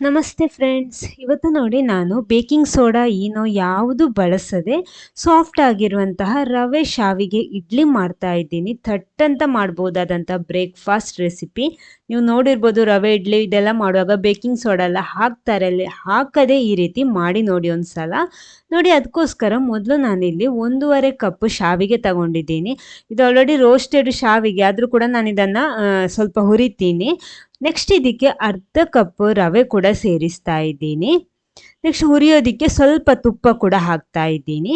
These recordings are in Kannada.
ನಮಸ್ತೆ ಫ್ರೆಂಡ್ಸ್ ಇವತ್ತು ನೋಡಿ ನಾನು ಬೇಕಿಂಗ್ ಸೋಡಾ ಏನೋ ಯಾವುದು ಬಳಸದೆ ಸಾಫ್ಟ್ ಆಗಿರುವಂತಹ ರವೆ ಶಾವಿಗೆ ಇಡ್ಲಿ ಮಾಡ್ತಾ ಇದ್ದೀನಿ. ಥಟ್ ಅಂತ ಮಾಡ್ಬೋದಾದಂಥ ಬ್ರೇಕ್ಫಾಸ್ಟ್ ರೆಸಿಪಿ ನೀವು ನೋಡಿರ್ಬೋದು ರವೆ ಇಡ್ಲಿ ಇದೆಲ್ಲ ಮಾಡುವಾಗ ಬೇಕಿಂಗ್ ಸೋಡಾ ಎಲ್ಲ ಹಾಕ್ತಾರೆ ಅಲ್ಲಿ. ಹಾಕದೆ ಈ ರೀತಿ ಮಾಡಿ ನೋಡಿ ಒಂದ್ಸಲ. ನೋಡಿ ಅದಕ್ಕೋಸ್ಕರ ಮೊದಲು ನಾನಿಲ್ಲಿ ಒಂದೂವರೆ ಕಪ್ ಶಾವಿಗೆ ತಗೊಂಡಿದ್ದೀನಿ. ಇದು ಆಲ್ರೆಡಿ ರೋಸ್ಟೆಡ್ ಶಾವಿಗೆ. ಆದರೂ ಕೂಡ ನಾನು ಇದನ್ನು ಸ್ವಲ್ಪ ಹುರಿತೀನಿ. ನೆಕ್ಸ್ಟ್ ಇದಕ್ಕೆ ಅರ್ಧ ಕಪ್ ರವೆ ಕೂಡ ಸೇರಿಸ್ತಾ ಇದ್ದೀನಿ. ನೆಕ್ಸ್ಟ್ ಹುರಿಯೋದಕ್ಕೆ ಸ್ವಲ್ಪ ತುಪ್ಪ ಕೂಡ ಹಾಕ್ತಾ ಇದ್ದೀನಿ.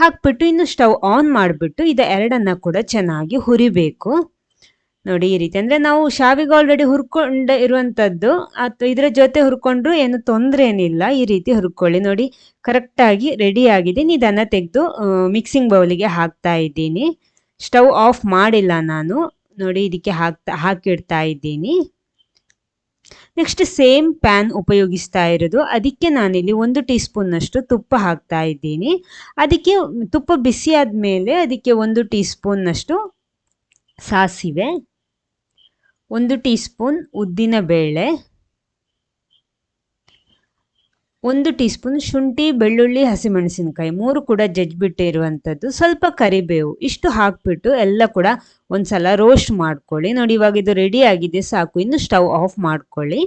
ಹಾಕ್ಬಿಟ್ಟು ಇನ್ನು ಸ್ಟವ್ ಆನ್ ಮಾಡಿಬಿಟ್ಟು ಇದು ಎರಡನ್ನ ಕೂಡ ಚೆನ್ನಾಗಿ ಹುರಿಬೇಕು. ನೋಡಿ ಈ ರೀತಿ ಅಂದರೆ ನಾವು ಶಾವಿಗೆ ಆಲ್ರೆಡಿ ಹುರ್ಕೊಂಡು ಇರುವಂಥದ್ದು ಅಥವಾ ಇದರ ಜೊತೆ ಹುರ್ಕೊಂಡ್ರು ಏನು ತೊಂದರೆ ಏನಿಲ್ಲ ಈ ರೀತಿ ಹುರ್ಕೊಳ್ಳಿ. ನೋಡಿ ಕರೆಕ್ಟಾಗಿ ರೆಡಿ ಆಗಿದೆ. ಇದನ್ನು ತೆಗೆದು ಮಿಕ್ಸಿಂಗ್ ಬೌಲಿಗೆ ಹಾಕ್ತಾ ಇದ್ದೀನಿ. ಸ್ಟವ್ ಆಫ್ ಮಾಡಿಲ್ಲ ನಾನು. ನೋಡಿ ಇದಕ್ಕೆ ಹಾಕ್ತಾ, ಹಾಕಿಡ್ತಾ ಇದ್ದೀನಿ. ನೆಕ್ಸ್ಟ್ ಸೇಮ್ ಪ್ಯಾನ್ ಉಪಯೋಗಿಸ್ತಾ ಇರೋದು. ಅದಕ್ಕೆ ನಾನಿಲ್ಲಿ ಒಂದು ಟೀ ಸ್ಪೂನ್ನಷ್ಟು ತುಪ್ಪ ಹಾಕ್ತಾ ಇದ್ದೀನಿ. ಅದಕ್ಕೆ ತುಪ್ಪ ಬಿಸಿ ಆದಮೇಲೆ ಅದಕ್ಕೆ ಒಂದು ಟೀ ಸ್ಪೂನ್ನಷ್ಟು ಸಾಸಿವೆ, ಒಂದು ಟೀ ಸ್ಪೂನ್ ಉದ್ದಿನ ಬೇಳೆ ಒಂದು ಟೀ ಸ್ಪೂನ್ ಶುಂಠಿ, ಬೆಳ್ಳುಳ್ಳಿ, ಹಸಿಮೆಣಸಿನಕಾಯಿ ಮೂರು ಕೂಡ ಜಜ್ಜಿಬಿಟ್ಟೆ ಇರುವಂಥದ್ದು. ಸ್ವಲ್ಪ ಕರಿಬೇವು ಇಷ್ಟು ಹಾಕ್ಬಿಟ್ಟು ಎಲ್ಲ ಕೂಡ ಒಂದ್ಸಲ ರೋಸ್ಟ್ ಮಾಡ್ಕೊಳ್ಳಿ. ನೋಡಿ, ಇವಾಗ ಇದು ರೆಡಿ ಆಗಿದೆ, ಸಾಕು. ಇನ್ನು ಸ್ಟವ್ ಆಫ್ ಮಾಡ್ಕೊಳ್ಳಿ.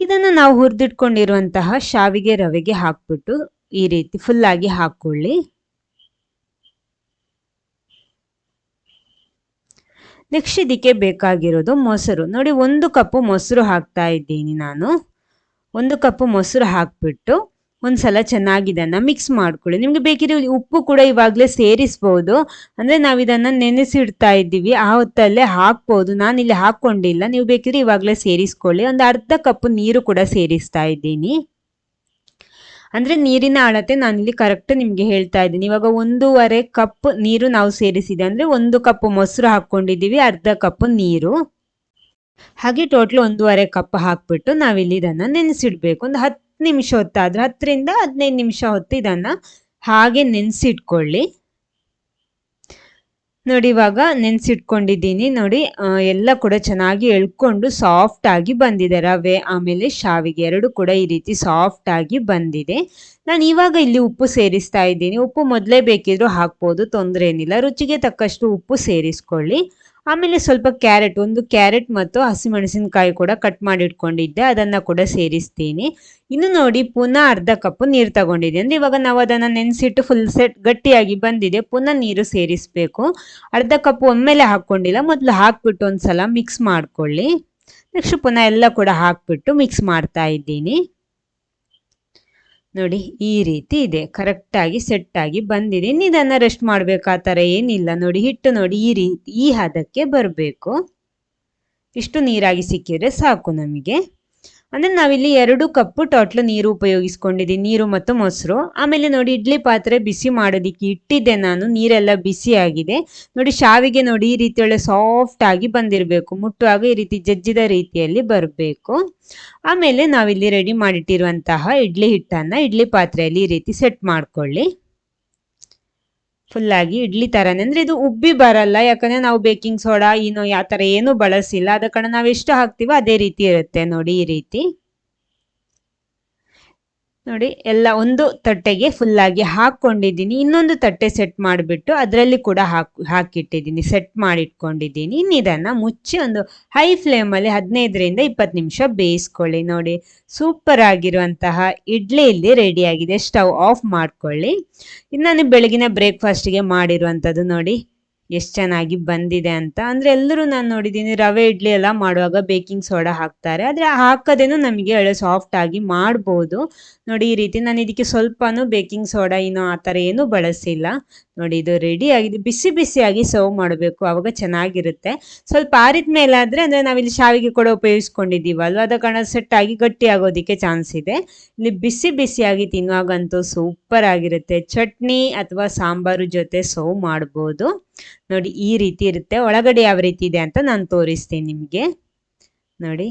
ಇದನ್ನು ನಾವು ಹುರಿದಿಟ್ಕೊಂಡಿರುವಂತಹ ಶಾವಿಗೆ, ರವೆಗೆ ಹಾಕ್ಬಿಟ್ಟು ಈ ರೀತಿ ಫುಲ್ಲಾಗಿ ಹಾಕ್ಕೊಳ್ಳಿ. ನೆಕ್ಸ್ಟ್ ಇದಕ್ಕೆ ಬೇಕಾಗಿರೋದು ಮೊಸರು. ನೋಡಿ, ಒಂದು ಕಪ್ಪು ಮೊಸರು ಹಾಕ್ತಾ ಇದ್ದೀನಿ ನಾನು. ಒಂದು ಕಪ್ ಮೊಸರು ಹಾಕ್ಬಿಟ್ಟು ಒಂದ್ಸಲ ಚೆನ್ನಾಗಿ ಇದನ್ನು ಮಿಕ್ಸ್ ಮಾಡ್ಕೊಳ್ಳಿ. ನಿಮಗೆ ಬೇಕಿರೋ ಉಪ್ಪು ಕೂಡ ಇವಾಗಲೇ ಸೇರಿಸ್ಬೋದು. ಅಂದರೆ ನಾವು ಇದನ್ನು ನೆನೆಸಿಡ್ತಾ ಇದ್ದೀವಿ. ಆ ಹೊತ್ತಲ್ಲೇ ಹಾಕ್ಬೋದು. ನಾನು ಇಲ್ಲಿ ಹಾಕ್ಕೊಂಡಿಲ್ಲ. ನೀವು ಬೇಕಿದ್ರೆ ಇವಾಗಲೇ ಸೇರಿಸ್ಕೊಳ್ಳಿ. ಒಂದು ಅರ್ಧ ಕಪ್ ನೀರು ಕೂಡ ಸೇರಿಸ್ತಾ ಇದ್ದೀನಿ. ಅಂದರೆ ನೀರಿನ ಅಳತೆ ನಾನಿಲ್ಲಿ ಕರೆಕ್ಟ್ ನಿಮಗೆ ಹೇಳ್ತಾ ಇದ್ದೀನಿ. ಇವಾಗ ಒಂದೂವರೆ ಕಪ್ ನೀರು ನಾವು ಸೇರಿಸಿದೆ. ಅಂದರೆ ಒಂದು ಕಪ್ ಮೊಸರು ಹಾಕ್ಕೊಂಡಿದ್ದೀವಿ, ಅರ್ಧ ಕಪ್ ನೀರು. ಹಾಗೆ ಟೋಟಲ್ ಒಂದೂವರೆ ಕಪ್ ಹಾಕ್ಬಿಟ್ಟು ನಾವಿಲ್ಲಿ ಇದನ್ನು ನೆನೆಸಿಡ್ಬೇಕು. ಒಂದು ಹತ್ತು ನಿಮಿಷ ಹೊತ್ತಾದ್ರೆ, ಹತ್ತರಿಂದ ಹದಿನೈದು ನಿಮಿಷ ಹೊತ್ತು ಇದನ್ನು ಹಾಗೆ ನೆನೆಸಿಟ್ಕೊಳ್ಳಿ. ನೋಡಿ, ಇವಾಗ ನೆನೆಸಿಟ್ಕೊಂಡಿದ್ದೀನಿ. ನೋಡಿ ಎಲ್ಲ ಕೂಡ ಚೆನ್ನಾಗಿ ಎಳ್ಕೊಂಡು ಸಾಫ್ಟ್ ಆಗಿ ಬಂದಿದೆ ರವೆ, ಆಮೇಲೆ ಶಾವಿಗೆ ಎರಡು ಕೂಡ ಈ ರೀತಿ ಸಾಫ್ಟ್ ಆಗಿ ಬಂದಿದೆ. ನಾನು ಇವಾಗ ಇಲ್ಲಿ ಉಪ್ಪು ಸೇರಿಸ್ತಾ ಇದ್ದೀನಿ. ಉಪ್ಪು ಮೊದಲೇ ಬೇಕಿದ್ರೂ ಹಾಕ್ಬೋದು ತೊಂದರೆ ಏನಿಲ್ಲ ರುಚಿಗೆ ತಕ್ಕಷ್ಟು ಉಪ್ಪು ಸೇರಿಸ್ಕೊಳ್ಳಿ. ಆಮೇಲೆ ಸ್ವಲ್ಪ ಕ್ಯಾರೆಟ್, ಒಂದು ಕ್ಯಾರೆಟ್ ಮತ್ತು ಹಸಿಮೆಣಸಿನಕಾಯಿ ಕೂಡ ಕಟ್ ಮಾಡಿ ಇಟ್ಕೊಂಡಿದ್ದೆ, ಅದನ್ನು ಕೂಡ ಸೇರಿಸ್ತೀನಿ. ಇನ್ನು ನೋಡಿ, ಪುನಃ ಅರ್ಧ ಕಪ್ ನೀರು ತಗೊಂಡಿದ್ದೆ. ಅಂದರೆ ಇವಾಗ ನಾವು ಅದನ್ನು ನೆನೆಸಿಟ್ಟು ಫುಲ್ ಸೆಟ್ ಗಟ್ಟಿಯಾಗಿ ಬಂದಿದೆ, ಪುನಃ ನೀರು ಸೇರಿಸಬೇಕು. ಅರ್ಧ ಕಪ್ ಒಮ್ಮೆಲೆ ಹಾಕ್ಕೊಂಡಿಲ್ಲ, ಮೊದಲು ಹಾಕ್ಬಿಟ್ಟು ಒಂದು ಸಲ ಮಿಕ್ಸ್ ಮಾಡಿಕೊಳ್ಳಿ. ನೆಕ್ಸ್ಟ್ ಪುನಃ ಎಲ್ಲ ಕೂಡ ಹಾಕ್ಬಿಟ್ಟು ಮಿಕ್ಸ್ ಮಾಡ್ತಾ ಇದ್ದೀನಿ. ನೋಡಿ, ಈ ರೀತಿ ಇದೆ. ಕರೆಕ್ಟಾಗಿ ಸೆಟ್ಟಾಗಿ ಬಂದಿದೆ. ನಿಧಾನ ರೆಸ್ಟ್ ಮಾಡಬೇಕು. ಆ ಥರ ಏನಿಲ್ಲ. ನೋಡಿ, ಹಿಟ್ಟು ನೋಡಿ, ಈ ರೀತಿ, ಈ ಹದಕ್ಕೆ ಬರಬೇಕು. ಇಷ್ಟು ನೀರಾಗಿ ಸಿಕ್ಕಿದ್ರೆ ಸಾಕು ನಮಗೆ. ಅಂದರೆ ನಾವಿಲ್ಲಿ ಎರಡು ಕಪ್ಪು ಟೋಟ್ಲು ನೀರು ಉಪಯೋಗಿಸ್ಕೊಂಡಿದ್ದೀನಿ ನೀರು ಮತ್ತು ಮೊಸರು. ಆಮೇಲೆ ನೋಡಿ, ಇಡ್ಲಿ ಪಾತ್ರೆ ಬಿಸಿ ಮಾಡೋದಿಕ್ಕೆ ಇಟ್ಟಿದ್ದೆ ನಾನು, ನೀರೆಲ್ಲ ಬಿಸಿ ಆಗಿದೆ. ನೋಡಿ, ಶಾವಿಗೆ ನೋಡಿ ಈ ರೀತಿ ಒಳ್ಳೆ ಸಾಫ್ಟ್ ಆಗಿ ಬಂದಿರಬೇಕು, ಮುಟ್ಟುವಾಗ ಈ ರೀತಿ ಜಜ್ಜಿದ ರೀತಿಯಲ್ಲಿ ಬರಬೇಕು. ಆಮೇಲೆ ನಾವಿಲ್ಲಿ ರೆಡಿ ಮಾಡಿಟ್ಟಿರುವಂತಹ ಇಡ್ಲಿ ಹಿಟ್ಟನ್ನು ಇಡ್ಲಿ ಪಾತ್ರೆಯಲ್ಲಿ ಈ ರೀತಿ ಸೆಟ್ ಮಾಡ್ಕೊಳ್ಳಿ. ಫುಲ್ಲಾಗಿ ಇಡ್ಲಿ ಥರನೇ ಅಂದರೆ ಇದು ಉಬ್ಬಿ ಬರಲ್ಲ, ಯಾಕಂದರೆ ನಾವು ಬೇಕಿಂಗ್ ಸೋಡಾ ಏನೋ ಯಾವ ಥರ ಏನೂ ಬಳಸಿಲ್ಲ. ಅದ ಕಾರಣ ನಾವು ಎಷ್ಟು ಹಾಕ್ತೀವೋ ಅದೇ ರೀತಿ ಇರುತ್ತೆ ನೋಡಿ ಈ ರೀತಿ. ನೋಡಿ, ಎಲ್ಲ ಒಂದು ತಟ್ಟೆಗೆ ಫುಲ್ಲಾಗಿ ಹಾಕ್ಕೊಂಡಿದ್ದೀನಿ. ಇನ್ನೊಂದು ತಟ್ಟೆ ಸೆಟ್ ಮಾಡಿಬಿಟ್ಟು ಅದರಲ್ಲಿ ಕೂಡ ಹಾಕ್, ಹಾಕಿಟ್ಟಿದ್ದೀನಿ. ಸೆಟ್ ಮಾಡಿಟ್ಕೊಂಡಿದ್ದೀನಿ. ಇದನ್ನು ಮುಚ್ಚಿ ಒಂದು ಹೈ ಫ್ಲೇಮಲ್ಲಿ ಹದಿನೈದರಿಂದ ಇಪ್ಪತ್ತು ನಿಮಿಷ ಬೇಯಿಸ್ಕೊಳ್ಳಿ. ನೋಡಿ ಸೂಪರ್ ಆಗಿರುವಂತಹ ಇಡ್ಲಿ ಇಲ್ಲಿ ರೆಡಿಯಾಗಿದೆ ಸ್ಟವ್ ಆಫ್ ಮಾಡಿಕೊಳ್ಳಿ. ನಾನು ಬೆಳಗಿನ ಬ್ರೇಕ್ಫಾಸ್ಟಿಗೆ ಮಾಡಿರುವಂಥದ್ದು ನೋಡಿ. ಎಷ್ಟು ಚೆನ್ನಾಗಿ ಬಂದಿದೆ ಅಂತ. ಅಂದರೆ ಎಲ್ಲರೂ ನಾನು ನೋಡಿದ್ದೀನಿ ರವೆ, ಇಡ್ಲಿ ಎಲ್ಲ ಮಾಡುವಾಗ ಬೇಕಿಂಗ್ ಸೋಡಾ ಹಾಕ್ತಾರೆ. ಆದರೆ ಹಾಕೋದೇನು ನಮಗೆ ಒಳ್ಳೆ ಸಾಫ್ಟ್ ಆಗಿ ಮಾಡ್ಬೋದು. ನೋಡಿ ಈ ರೀತಿ ನಾನು ಇದಕ್ಕೆ ಸ್ವಲ್ಪನೂ ಬೇಕಿಂಗ್ ಸೋಡಾ ಏನೋ ಆ ಥರ ಏನೂ ಬಳಸಿಲ್ಲ. ನೋಡಿ ಇದು ರೆಡಿ ಆಗಿದೆ. ಬಿಸಿ ಬಿಸಿಯಾಗಿ ಸರ್ವ್ ಮಾಡಬೇಕು. ಆವಾಗ ಚೆನ್ನಾಗಿರುತ್ತೆ. ಸ್ವಲ್ಪ ಆರಿದ ಮೇಲಾದರೆ ಅಂದರೆ ನಾವಿಲ್ಲಿ ಶಾವಿಗೆ ಕೂಡ ಉಪಯೋಗಿಸ್ಕೊಂಡಿದ್ದೀವಲ್ವ? ಅದ ಕಾರಣ ಸೆಟ್ ಆಗಿ ಗಟ್ಟಿ ಆಗೋದಕ್ಕೆ ಚಾನ್ಸ್ ಇದೆ. ಇಲ್ಲಿ ಬಿಸಿ ಬಿಸಿಯಾಗಿ ತಿನ್ನುವಾಗಂತೂ ಸೂಪರ್ ಆಗಿರುತ್ತೆ. ಚಟ್ನಿ ಅಥವಾ ಸಾಂಬಾರು ಜೊತೆ ಸರ್ವ್ ಮಾಡ್ಬೋದು. ನೋಡಿ, ಈ ರೀತಿ ಇರುತ್ತೆ. ಒಳಗಡೆ ಯಾವ ರೀತಿ ಇದೆ ಅಂತ ನಾನು ತೋರಿಸ್ತೀನಿ ನಿಮಗೆ. ನೋಡಿ.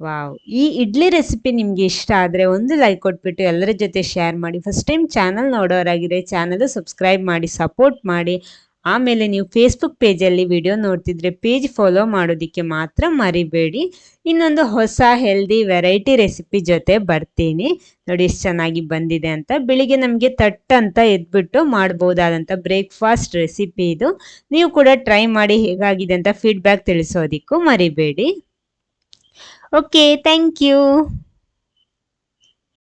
ವಾವ್. ಈ ಇಡ್ಲಿ ರೆಸಿಪಿ ನಿಮಗೆ ಇಷ್ಟ ಆದರೆ ಒಂದು ಲೈಕ್ ಕೊಟ್ಬಿಟ್ಟು ಎಲ್ಲರ ಜೊತೆ ಶೇರ್ ಮಾಡಿ. ಫಸ್ಟ್ ಟೈಮ್ ಚಾನಲ್ ನೋಡೋರಾಗಿದೆ ಚಾನಲ್ ಸಬ್ಸ್ಕ್ರೈಬ್ ಮಾಡಿ ಸಪೋರ್ಟ್ ಮಾಡಿ. ಆಮೇಲೆ ನೀವು ಫೇಸ್ಬುಕ್ ಪೇಜಲ್ಲಿ ವಿಡಿಯೋ ನೋಡ್ತಿದ್ರೆ ಪೇಜ್ ಫಾಲೋ ಮಾಡೋದಕ್ಕೆ ಮಾತ್ರ ಮರಿಬೇಡಿ. ಇನ್ನೊಂದು ಹೊಸ ಹೆಲ್ದಿ ವೆರೈಟಿ ರೆಸಿಪಿ ಜೊತೆ ಬರ್ತೀನಿ. ನೋಡಿ ಎಷ್ಟು ಚೆನ್ನಾಗಿ ಬಂದಿದೆ ಅಂತ. ಬೆಳಿಗ್ಗೆ ನಮಗೆ ತಟ್ ಅಂತ ಎದ್ಬಿಟ್ಟು ಮಾಡ್ಬೋದಾದಂಥ ಬ್ರೇಕ್ಫಾಸ್ಟ್ ರೆಸಿಪಿ ಇದು. ನೀವು ಕೂಡ ಟ್ರೈ ಮಾಡಿ ಹೇಗಾಗಿದೆ ಅಂತ ಫೀಡ್ಬ್ಯಾಕ್ ತಿಳಿಸೋದಕ್ಕೂ ಮರಿಬೇಡಿ. Okay thank you